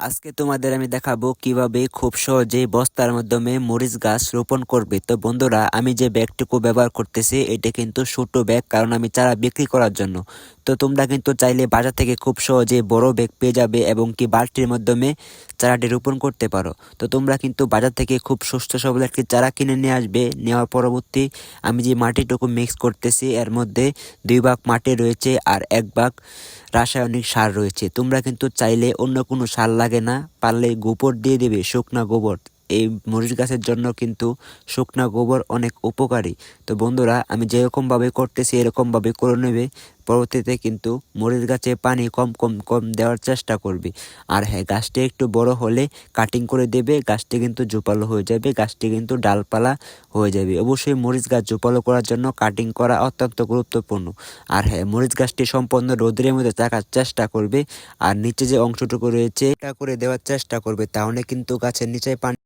আজকে তোমাদের আমি দেখাবো কীভাবে খুব সহজে বস্তার মাধ্যমে মরিচ গাছ রোপণ করবে। তো বন্ধুরা, আমি যে ব্যাগটুকু ব্যবহার করতেছি, এটা কিন্তু ছোট ব্যাগ, কারণ আমি চারা বিক্রি করার জন্য। তো তোমরা কিন্তু চাইলে বাজার থেকে খুব সহজে বড় ব্যাগ পেয়ে যাবে এবং কি বালতির মাধ্যমে চারাটি রোপণ করতে পারো। তো তোমরা কিন্তু বাজার থেকে খুব সুস্থ সবল একটি চারা কিনে নিয়ে আসবে। নেওয়ার পরবর্তী আমি যে মাটিটুকু মিক্স করতেছি, এর মধ্যে দুই ভাগ মাটি রয়েছে আর এক ভাগ রাসায়নিক সার রয়েছে। তোমরা কিন্তু চাইলে অন্য কোনো সার লাগে না, পারলে গোবর দিয়ে দেবে, শুকনা গোবর। এই মরিচ গাছের জন্য কিন্তু শুকনা গোবর অনেক উপকারী। তো বন্ধুরা, আমি যেরকমভাবে করতেছি, এরকমভাবে করে নেবে। পরবর্তীতে কিন্তু মরিচ গাছে পানি কম কম কম দেওয়ার চেষ্টা করবে। আর হ্যাঁ গাছটি একটু বড় হলে কাটিং করে দেবে, গাছটি কিন্তু জোপালো হয়ে যাবে, গাছটি কিন্তু ডালপালা হয়ে যাবে। অবশ্যই মরিচ গাছ জোপালো করার জন্য কাটিং করা অত্যন্ত গুরুত্বপূর্ণ। আর হ্যাঁ মরিচ গাছটি সম্পূর্ণ রোদের মধ্যে থাকার চেষ্টা করবে। আর নিচে যে অংশটুকু রয়েছে, এটা করে দেওয়ার চেষ্টা করবে। তাহলে কিন্তু গাছের নিচে পানি